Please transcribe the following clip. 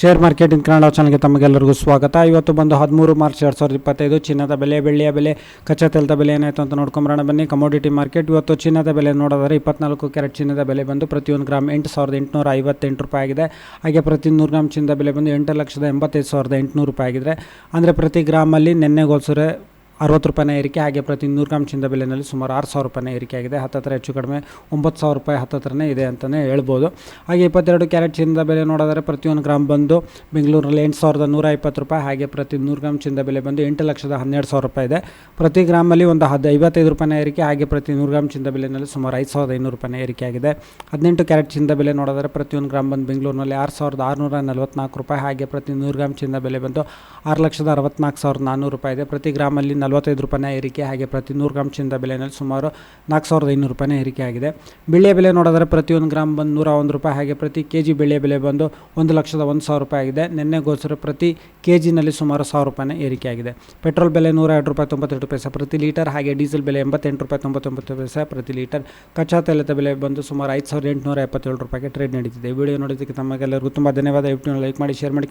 Share market in Kannada ಚಾನಲ್ಗೆ ತಮಗೆಲ್ಲರಿಗೂ ಸ್ವಾಗತ. ಇವತ್ತು ಬಂದು ಹದಿಮೂರು ಮಾರ್ಚ್ ಎರಡು ಸಾವಿರದ ಇಪ್ಪತ್ತೈದು, ಚಿನ್ನದ ಬೆಲೆ, ಬೆಳ್ಳಿಯ ಬೆಲೆ, ಕಚ್ಚಾ ತೈಲದ ಬೆಲೆ ಏನಾಯಿತು ಅಂತ ನೋಡ್ಕೊಂಬರೋಣ ಬನ್ನಿ. ಕಮೋಡಿಟಿ ಮಾರ್ಕೆಟ್ ಇವತ್ತು ಚಿನ್ನದ ಬೆಲೆ ನೋಡೋದಾದ್ರೆ ಇಪ್ಪತ್ನಾಲ್ಕು ಕ್ಯಾರೆಟ್ ಚಿನ್ನದ ಬೆಲೆ ಬಂದು ಪ್ರತಿಯೊಂದು ಗ್ರಾಮ್ ಎಂಟು ಸಾವಿರದ ಎಂಟುನೂರ ಐವತ್ತೆಂಟು ರೂಪಾಯಿ ಆಗಿದೆ. ಹಾಗೆ ಪ್ರತಿ ನೂರು ಗ್ರಾಮ್ ಚಿನ್ನದ ಬೆಲೆ ಬಂದು ಎಂಟು ಲಕ್ಷದ ಎಂಬತ್ತೈದು ಸಾವಿರದ ಎಂಟುನೂರು ರೂಪಾಯಿ ಆಗಿದೆ ಅಂದರೆ ಪ್ರತಿ ಗ್ರಾಮಲ್ಲಿ ನೆನ್ನೆಗೋಲ್ಸರೆ ಅರವತ್ತು ರೂಪಾಯಿನ ಏರಿಕೆ ಹಾಗೆ ಪ್ರತಿ ನೂರು ಗ್ರಾಮ್ ಚಿನ್ನದ ಬೆಲೆಯಲ್ಲಿ ಸುಮಾರು ಆರು ಸಾವಿರ ರೂಪಾಯಿನ ಏರಿಕೆ ಆಗಿದೆ. ಹತ್ತತ್ರ ಹೆಚ್ಚು ಕಡಿಮೆ ಒಂಬತ್ತು ಸಾವಿರ ರೂಪಾಯಿ ಹತ್ತತ್ರನೇ ಇದೆ ಅಂತಲೇ ಹೇಳ್ಬೋದು. ಹಾಗೆ ಇಪ್ಪತ್ತೆರಡು ಕ್ಯಾರೆಟ್ ಚಿನ್ನದ ಬೆಲೆ ನೋಡಿದರೆ ಪ್ರತಿಯೊಂದು ಗ್ರಾಮ್ ಬಂದು ಬೆಂಗಳೂರಲ್ಲಿ ಎಂಟು ಸಾವಿರದ ನೂರ ಇಪ್ಪತ್ತು ರೂಪಾಯಿ ಹಾಗೆ ಪ್ರತಿ ನೂರು ಗ್ರಾಮ್ ಚಿನ್ನದ ಬೆಲೆ ಬಂದು ಎಂಟು ಲಕ್ಷದ ಹನ್ನೆರಡು ಸಾವಿರ ರೂಪಾಯಿ ಇದೆ. ಪ್ರತಿ ಗ್ರಾಮಲ್ಲಿ ಒಂದು ಹದ್ ಐವತ್ತೈದು ರೂಪಾಯಿನ ಏರಿಕೆ ಹಾಗೆ ಪ್ರತಿ ನೂರು ಗ್ರಾಮ್ ಚಿನ್ನದ ಬೆಲೆಯಲ್ಲಿ ಸುಮಾರು ಐದು ಸಾವಿರದ ಐನೂರು ರೂಪಾಯಿನ ಏರಿಕೆ ಆಗಿದೆ. ಹದಿನೆಂಟು ಕ್ಯಾರೆಟ್ ಚಿನ್ನದ ಬೆಲೆ ನೋಡಿದರೆ ಪ್ರತಿಯೊಂದು ಗ್ರಾಮ್ ಬಂದು ಬೆಂಗಳೂರಿನಲ್ಲಿ ಆರು ಸಾವಿರದ ಆರುನೂರ ನಲವತ್ತ್ನಾಲ್ಕು ರೂಪಾಯಿ ಹಾಗೆ ಪ್ರತಿ ನೂರು ಗ್ರಾಮ್ ಚಿನ್ನದ ಬೆಲೆ ಬಂದು ಆರು ಲಕ್ಷದ ಅರವತ್ನಾಲ್ಕು ಸಾವಿರದ ನಾನ್ನೂರು ರೂಪಾಯಿ ಇದೆ. ಪ್ರತಿ ಗ್ರಾಮಲ್ಲಿ ನಲವತ್ತೈದು ರೂಪಾಯಿನ ಏರಿಕೆ ಹಾಗೆ ಪ್ರತಿ ನೂರು ಗ್ರಾಮ್ ಚಿನ್ನದ ಬೆಲೆಯಲ್ಲಿ ಸುಮಾರು ನಾಲ್ಕು ಸಾವಿರದ ಐನೂರು ರೂಪಾಯಿನ ಏರಿಕೆ ಆಗಿದೆ. ಬೆಳ್ಳಿಯ ಬೆಲೆ ನೋಡಿದ್ರೆ ಪ್ರತಿಯೊಂದು ಗ್ರಾಮ್ ಬಂದು ನೂರ ಒಂದು ರೂಪಾಯಿ ಹಾಗೆ ಪ್ರತಿ ಕೆ ಜಿ ಬೆಳ್ಳಿಯ ಬೆಲೆ ಬಂದು ಒಂದು ಲಕ್ಷದ ಒಂದು ಸಾವಿರ ರೂಪಾಯಿ ಆಗಿದೆ. ನಿನ್ನೆಗೋಸ್ಕರ ಪ್ರತಿ ಕೆ ಜಿನಲ್ಲಿ ಸುಮಾರು ಸಾವಿರ ರೂಪಾಯಿನ ಏರಿಕೆ ಆಗಿದೆ. ಪೆಟ್ರೋಲ್ ಬೆಲೆ ನೂರ ಎರಡು ರೂಪಾಯಿ ತೊಂಬತ್ತೆರಡು ಪೈಸೆ, ಪ್ರತಿ ಲೀಟರ್ ಹಾಗೆ ಡೀಸೆಲ್ ಬೆಲೆ ಎಂಬತ್ತೆಂಟು ರೂಪಾಯಿ ತೊಂಬತ್ತೊಂಬತ್ತು ಪೈಸೆ ಪ್ರತಿ ಲೀಟರ್. ಕಚ್ಚಾ ತೈಲದ ಬೆಲೆ ಬಂದು ಸುಮಾರು ಐದು ಸಾವಿರದ ಎಂಟುನೂರ ಎಪ್ಪತ್ತೇಳು ರೂಪಾಯಿಗೆ ಟ್ರೇಡ್ ನಡೀತಿದೆ. ವಿಡಿಯೋ ನೋಡೋದಕ್ಕೆ ತಮಗೆಲ್ಲರಿಗೂ ತುಂಬ ಧನ್ಯವಾದ. ಯೂಟ್ಯೂಬ್ ಲೈಕ್ ಮಾಡಿ ಶೇರ್ ಮಾಡಿ